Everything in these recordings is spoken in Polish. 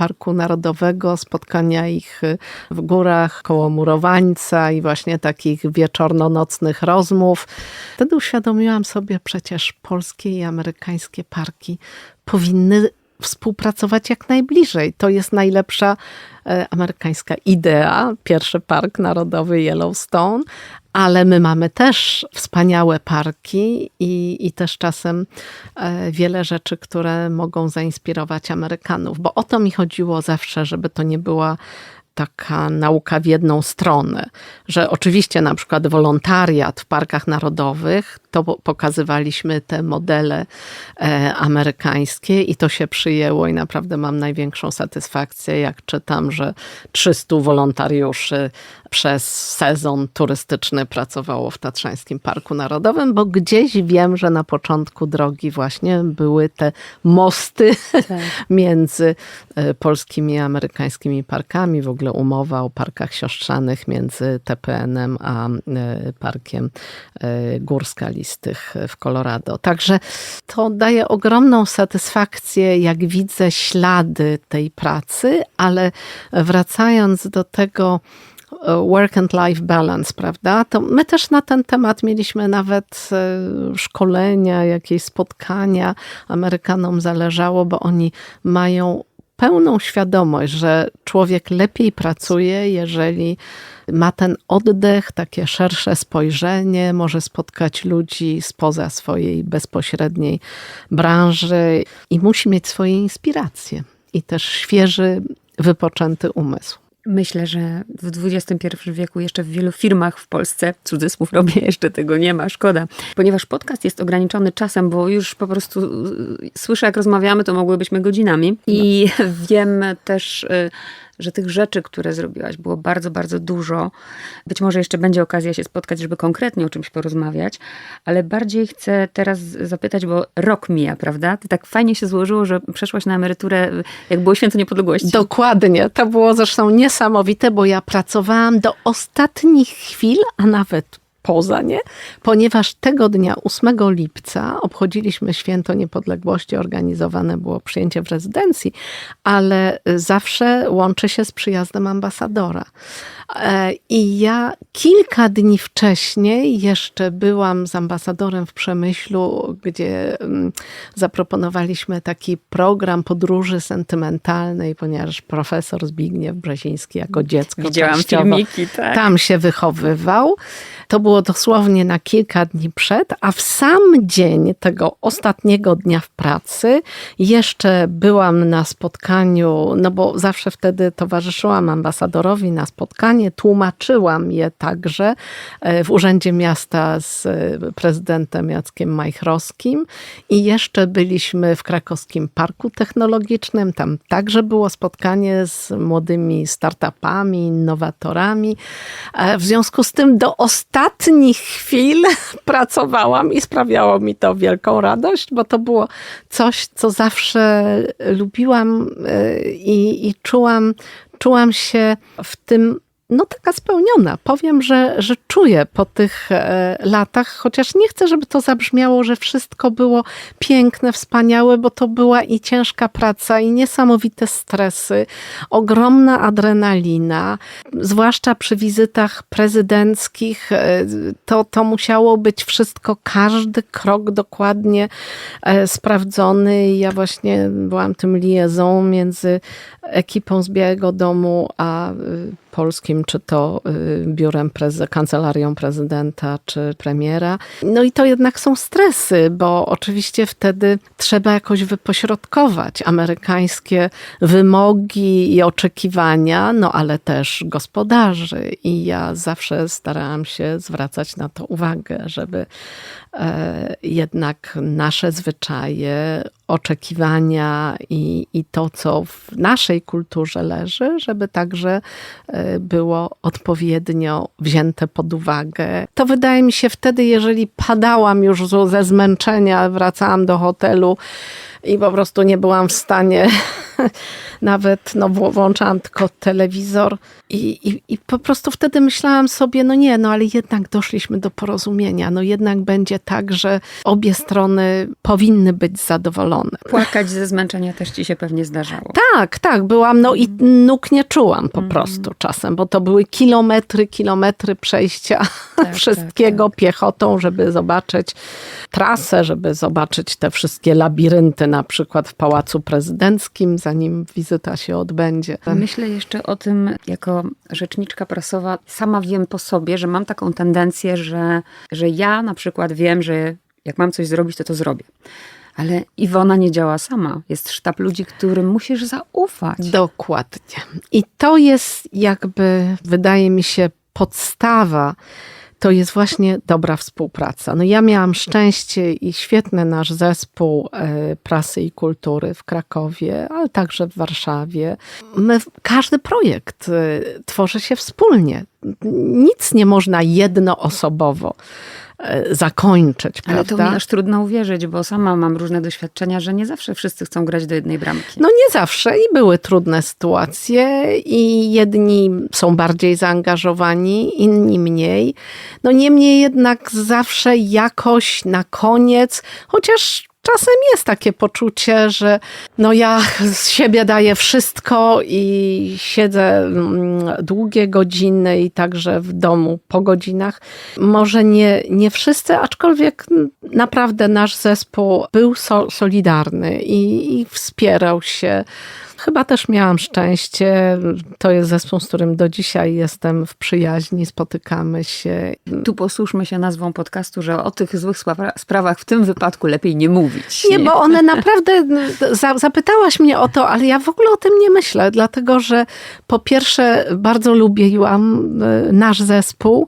Parku Narodowego, spotkania ich w górach koło Murowańca i właśnie takich wieczorno-nocnych rozmów. Wtedy uświadomiłam sobie, przecież polskie i amerykańskie parki powinny współpracować jak najbliżej. To jest najlepsza e, amerykańska idea, pierwszy park narodowy Yellowstone, ale my mamy też wspaniałe parki i, i też czasem e, wiele rzeczy, które mogą zainspirować Amerykanów, bo o to mi chodziło zawsze, żeby to nie była taka nauka w jedną stronę, że oczywiście na przykład wolontariat w parkach narodowych, to pokazywaliśmy te modele e, amerykańskie i to się przyjęło i naprawdę mam największą satysfakcję, jak czytam, że 300 wolontariuszy przez sezon turystyczny pracowało w Tatrzańskim Parku Narodowym, bo gdzieś wiem, że na początku drogi właśnie były te mosty tak. między e, polskimi i amerykańskimi parkami, w ogóle umowa o parkach siostrzanych między TPN-em a e, parkiem e, Gór Skalistych w Colorado. Także to daje ogromną satysfakcję, jak widzę ślady tej pracy, ale wracając do tego, work and life balance, prawda? To my też na ten temat mieliśmy nawet e, szkolenia, jakieś spotkania. Amerykanom zależało, bo oni mają pełną świadomość, że człowiek lepiej pracuje, jeżeli ma ten oddech, takie szersze spojrzenie, może spotkać ludzi spoza swojej bezpośredniej branży i musi mieć swoje inspiracje i też świeży, wypoczęty umysł. Myślę, że w XXI wieku jeszcze w wielu firmach w Polsce, cudzysłów robię, jeszcze tego nie ma, szkoda. Ponieważ podcast jest ograniczony czasem, bo już po prostu y, słyszę, jak rozmawiamy, to mogłybyśmy godzinami. I no. wiem też y, że tych rzeczy, które zrobiłaś, było bardzo, bardzo dużo. Być może jeszcze będzie okazja się spotkać, żeby konkretnie o czymś porozmawiać, ale bardziej chcę teraz zapytać, bo rok mija, prawda? Ty tak fajnie się złożyło, że przeszłaś na emeryturę, jak było święto niepodległości. Dokładnie. To było zresztą niesamowite, bo ja pracowałam do ostatnich chwil, a nawet poza nie, ponieważ tego dnia, 8 lipca, obchodziliśmy święto niepodległości, organizowane było przyjęcie w rezydencji, ale zawsze łączy się z przyjazdem ambasadora. E, I ja kilka dni wcześniej jeszcze byłam z ambasadorem w Przemyślu, gdzie mm, zaproponowaliśmy taki program podróży sentymentalnej, ponieważ profesor Zbigniew Brzeziński jako dziecko Widziałam filmiki, tak. tam się wychowywał. To było dosłownie na kilka dni przed, a w sam dzień tego ostatniego dnia w pracy jeszcze byłam na spotkaniu, no bo zawsze wtedy towarzyszyłam ambasadorowi na tłumaczyłam je także e, w Urzędzie Miasta z e, prezydentem Jackiem Majchrowskim i jeszcze byliśmy w krakowskim Parku Technologicznym, tam także było spotkanie z młodymi startupami, innowatorami. E, w związku z tym do ostatnich chwil pracowałam i sprawiało mi to wielką radość, bo to było coś, co zawsze lubiłam i, i czułam, czułam się w tym no taka spełniona. Powiem, że, że czuję po tych e, latach, chociaż nie chcę, żeby to zabrzmiało, że wszystko było piękne, wspaniałe, bo to była i ciężka praca, i niesamowite stresy, ogromna adrenalina, zwłaszcza przy wizytach prezydenckich. E, to, to musiało być wszystko, każdy krok dokładnie e, sprawdzony. Ja właśnie byłam tym liaison między ekipą z Białego Domu a polskim, czy to y, biurem, preze kancelarią prezydenta, czy premiera. No i to jednak są stresy, bo oczywiście wtedy trzeba jakoś wypośrodkować amerykańskie wymogi i oczekiwania, no ale też gospodarzy. I ja zawsze starałam się zwracać na to uwagę, żeby e, jednak nasze zwyczaje, oczekiwania i, i to, co w naszej kulturze leży, żeby także e, było odpowiednio wzięte pod uwagę. To wydaje mi się wtedy, jeżeli padałam już ze zmęczenia, wracałam do hotelu i po prostu nie byłam w stanie Nawet no, włączałam tylko telewizor i, i, i po prostu wtedy myślałam sobie, no nie, no ale jednak doszliśmy do porozumienia. No jednak będzie tak, że obie strony powinny być zadowolone. Płakać ze zmęczenia też ci się pewnie zdarzało. Tak, tak, byłam, no i Mhm. nóg nie czułam po prostu czasem, bo to były kilometry, kilometry przejścia Tak, wszystkiego piechotą, żeby zobaczyć trasę, żeby zobaczyć te wszystkie labirynty, na przykład w Pałacu Prezydenckim, zanim wizyta się odbędzie. Myślę jeszcze o tym, jako rzeczniczka prasowa, sama wiem po sobie, że mam taką tendencję, że, że ja na przykład wiem, że jak mam coś zrobić, to to zrobię. Ale Iwona nie działa sama. Jest sztab ludzi, którym musisz zaufać. Dokładnie. I to jest jakby, wydaje mi się, podstawa. To jest właśnie dobra współpraca. No ja miałam szczęście i świetny nasz zespół e, prasy i kultury w Krakowie, ale także w Warszawie. My, każdy projekt e, tworzy się wspólnie. Nic nie można jednoosobowo zakończyć, Ale to prawda? mi aż trudno uwierzyć, bo sama mam różne doświadczenia, że nie zawsze wszyscy chcą grać do jednej bramki. No nie zawsze i były trudne sytuacje i jedni są bardziej zaangażowani, inni mniej. No niemniej jednak zawsze jakoś na koniec, chociaż czasem jest takie poczucie, że no ja z siebie daję wszystko i siedzę mm, długie godziny i także w domu po godzinach. Może nie, nie wszyscy, aczkolwiek naprawdę nasz zespół był so, solidarny i, i wspierał się. Chyba też miałam szczęście. To jest zespół, z którym do dzisiaj jestem w przyjaźni, spotykamy się. Tu posłuszmy się nazwą podcastu, że o tych złych spra- sprawach w tym wypadku lepiej nie mówić. Nie, bo one naprawdę, za, zapytałaś mnie o to, ale ja w ogóle o tym nie myślę, dlatego że po pierwsze bardzo lubiłam y, nasz zespół.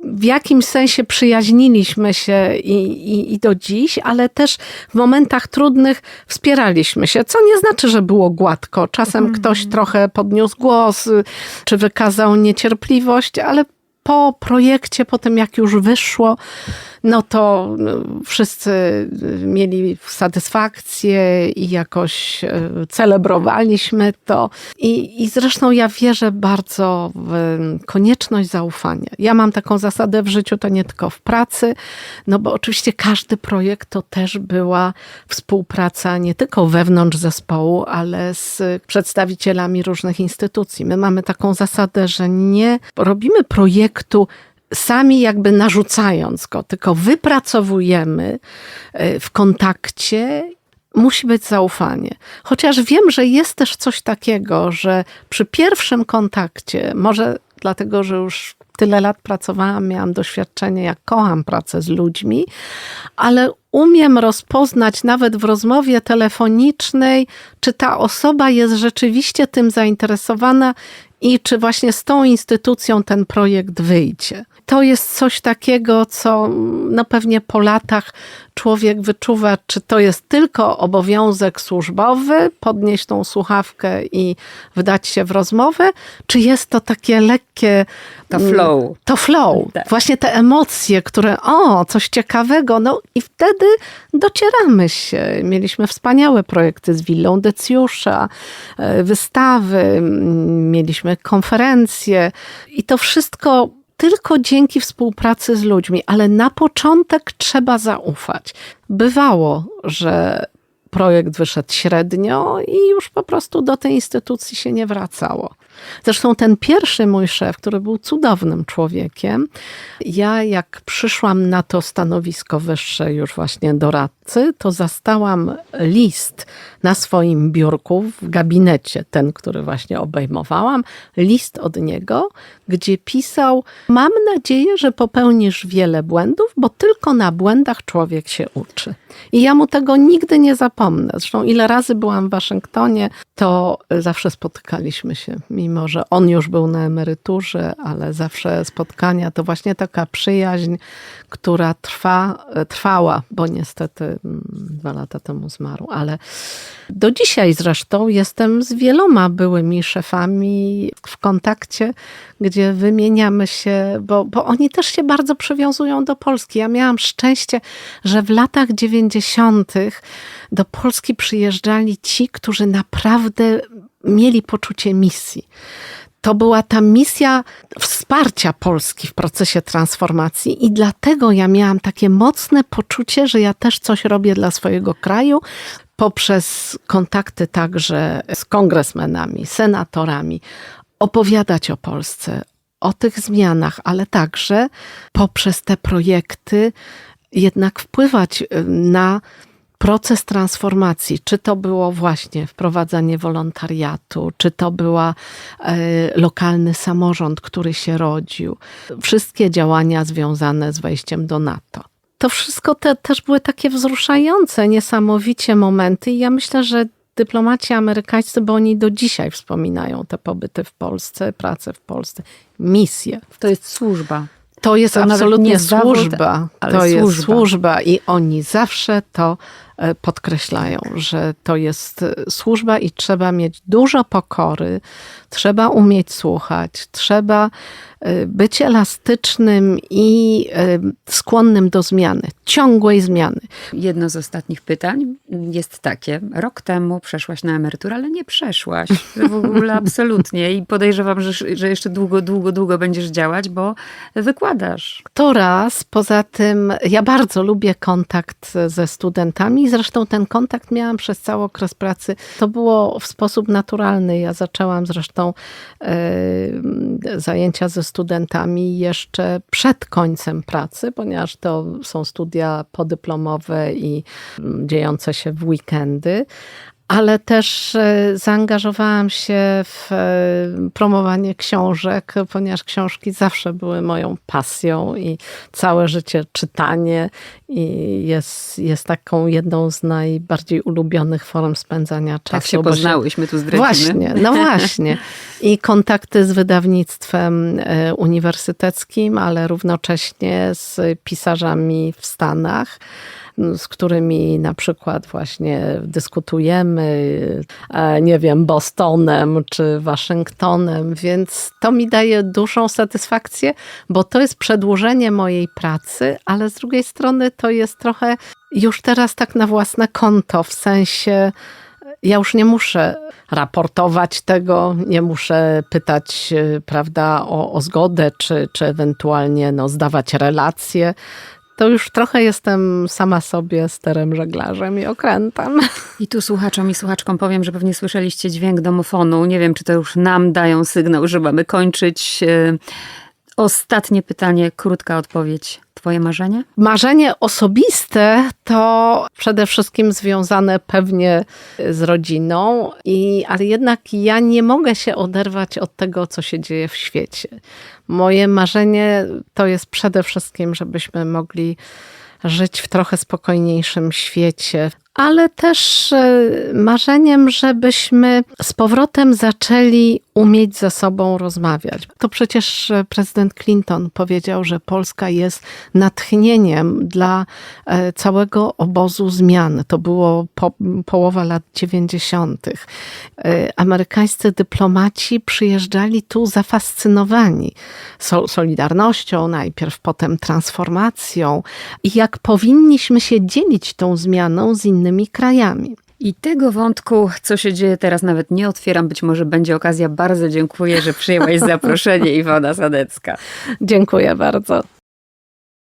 W jakimś sensie przyjaźniliśmy się i, i, i do dziś, ale też w momentach trudnych wspieraliśmy się, co nie znaczy, że było gładko. Czasem ktoś trochę podniósł głos, y, czy wykazał niecierpliwość, ale po projekcie, po tym jak już wyszło, no to no, wszyscy mieli satysfakcję i jakoś e, celebrowaliśmy to. I, I zresztą ja wierzę bardzo w konieczność zaufania. Ja mam taką zasadę w życiu, to nie tylko w pracy, no bo oczywiście każdy projekt to też była współpraca nie tylko wewnątrz zespołu, ale z przedstawicielami różnych instytucji. My mamy taką zasadę, że nie robimy projektu sami jakby narzucając go, tylko wypracowujemy e, w kontakcie. Musi być zaufanie. Chociaż wiem, że jest też coś takiego, że przy pierwszym kontakcie, może dlatego, że już tyle lat pracowałam, miałam doświadczenie, jak kocham pracę z ludźmi, ale umiem rozpoznać nawet w rozmowie telefonicznej, czy ta osoba jest rzeczywiście tym zainteresowana i czy właśnie z tą instytucją ten projekt wyjdzie. To jest coś takiego, co no pewnie po latach człowiek wyczuwa, czy to jest tylko obowiązek służbowy, podnieść tą słuchawkę i wdać się w rozmowę, czy jest to takie lekkie. To flow. To flow. Tak. Właśnie te emocje, które, o, coś ciekawego, no i wtedy docieramy się. Mieliśmy wspaniałe projekty z Willą Decjusza, e, wystawy, m, mieliśmy konferencje i to wszystko tylko dzięki współpracy z ludźmi, ale na początek trzeba zaufać. Bywało, że projekt wyszedł średnio i już po prostu do tej instytucji się nie wracało. Zresztą ten pierwszy mój szef, który był cudownym człowiekiem, ja jak przyszłam na to stanowisko wyższe już właśnie doradcy, to zastałam list na swoim biurku w gabinecie, ten, który właśnie obejmowałam, list od niego, gdzie pisał: Mam nadzieję, że popełnisz wiele błędów, bo tylko na błędach człowiek się uczy. I ja mu tego nigdy nie zapomnę. Zresztą ile razy byłam w Waszyngtonie, to zawsze spotykaliśmy się, mimo że on już był na emeryturze, ale zawsze spotkania to właśnie taka przyjaźń, która trwa, trwała, bo niestety mm, dwa lata temu zmarł, ale do dzisiaj zresztą jestem z wieloma byłymi szefami w kontakcie, gdzie wymieniamy się, bo, bo oni też się bardzo przywiązują do Polski. Ja miałam szczęście, że w latach 90. do Polski przyjeżdżali ci, którzy naprawdę mieli poczucie misji. To była ta misja wsparcia Polski w procesie transformacji, i dlatego ja miałam takie mocne poczucie, że ja też coś robię dla swojego kraju, poprzez kontakty także z kongresmenami, senatorami, opowiadać o Polsce, o tych zmianach, ale także poprzez te projekty jednak wpływać y, na proces transformacji, czy to było właśnie wprowadzanie wolontariatu, czy to była e, lokalny samorząd, który się rodził, wszystkie działania związane z wejściem do NATO. To wszystko te, też były takie wzruszające, niesamowicie momenty i ja myślę, że dyplomaci amerykańscy, bo oni do dzisiaj wspominają te pobyty w Polsce, pracę w Polsce, misje. To jest służba. To jest To absolutnie nie zawód, służba. to jest służba. służba i oni zawsze to e, podkreślają, że to jest e, służba i trzeba mieć dużo pokory, trzeba umieć słuchać, trzeba być elastycznym i e, skłonnym do zmiany, ciągłej zmiany. Jedno z ostatnich pytań jest takie. Rok temu przeszłaś na emeryturę, ale nie przeszłaś. W ogóle absolutnie. I podejrzewam, że, że jeszcze długo, długo, długo będziesz działać, bo wykładasz. To raz, poza tym ja bardzo lubię kontakt ze studentami, zresztą ten kontakt miałam przez cały okres pracy. To było w sposób naturalny. Ja zaczęłam zresztą e, zajęcia ze studentami jeszcze przed końcem pracy, ponieważ to są studia podyplomowe i mm, dziejące się w weekendy. Ale też e, zaangażowałam się w e, promowanie książek, ponieważ książki zawsze były moją pasją i całe życie czytanie i jest, jest taką jedną z najbardziej ulubionych form spędzania czasu. Tak się poznałyśmy tu zdradzimy. Właśnie, no właśnie. I kontakty z wydawnictwem e, uniwersyteckim, ale równocześnie z pisarzami w Stanach z którymi na przykład właśnie dyskutujemy, e, nie wiem, Bostonem czy Waszyngtonem, więc to mi daje dużą satysfakcję, bo to jest przedłużenie mojej pracy, ale z drugiej strony to jest trochę już teraz tak na własne konto, w sensie ja już nie muszę raportować tego, nie muszę pytać, e, prawda, o, o zgodę, czy, czy ewentualnie no, zdawać relacje. To już trochę jestem sama sobie sterem żeglarzem i okrętem. I tu słuchaczom i słuchaczkom powiem, że pewnie słyszeliście dźwięk domofonu. Nie wiem, czy to już nam dają sygnał, że mamy kończyć. E, Ostatnie pytanie, krótka odpowiedź. Twoje marzenie? Marzenie osobiste to przede wszystkim związane pewnie z rodziną, i, ale jednak ja nie mogę się oderwać od tego, co się dzieje w świecie. Moje marzenie to jest przede wszystkim, żebyśmy mogli żyć w trochę spokojniejszym świecie, ale też e, marzeniem, żebyśmy z powrotem zaczęli umieć ze sobą rozmawiać. To przecież e, prezydent Clinton powiedział, że Polska jest natchnieniem dla e, całego obozu zmian. To było po, połowa lat 90. Amerykańscy dyplomaci przyjeżdżali tu zafascynowani solidarnością, najpierw potem transformacją i jak powinniśmy się dzielić tą zmianą z innymi krajami. I tego wątku, co się dzieje teraz, nawet nie otwieram. Być może będzie okazja. Bardzo dziękuję, że przyjęłaś zaproszenie, Iwona Sadecka. Dziękuję bardzo.